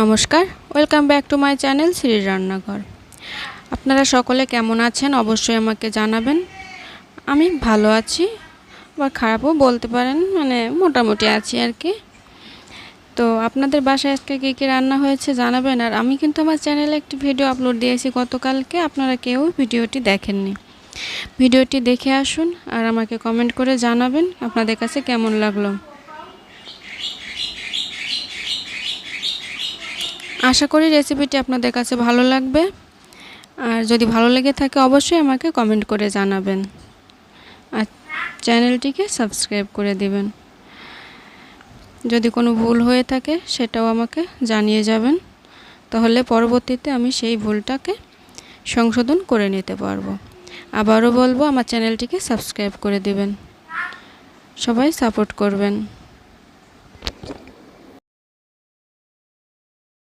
নমস্কার, welcome back to my channel Shri Rannaghor. আপনারা সকলে কেমন আছেন অবশ্যই আমাকে জানাবেন। আমি ভালো আছি, বা খারাপও বলতে পারেন মানে মোটামুটি আছি আর কি। তো আপনাদের বাসায় আজকে কী কী রান্না হয়েছে জানাবেন? আর আমি কিন্তু আমার চ্যানেলে একটি ভিডিও আপলোড দিয়েছি গতকালকে, আপনারা কেউ ভিডিওটি দেখেননি। ভিডিওটি দেখে আসুন আর আমাকে কমেন্ট করে জানাবেন আপনাদের কাছে কেমন লাগল। আশা করি রেসিপিটি আপনাদের কাছে ভালো লাগবে। আর যদি ভালো লেগে থাকে, অবশ্যই আমাকে কমেন্ট করে জানাবেন। আর চ্যানেলটিকে সাবস্ক্রাইব করে দিবেন। যদি কোনো ভুল হয়ে থাকে, সেটাও আমাকে জানিয়ে যাবেন। তাহলে পরবর্তীতে আমি সেই ভুলটাকে সংশোধন করে নিতে পারব। আবারও বলব, আমার চ্যানেলটিকে সাবস্ক্রাইব করে দিবেন। সবাই সাপোর্ট করবেন।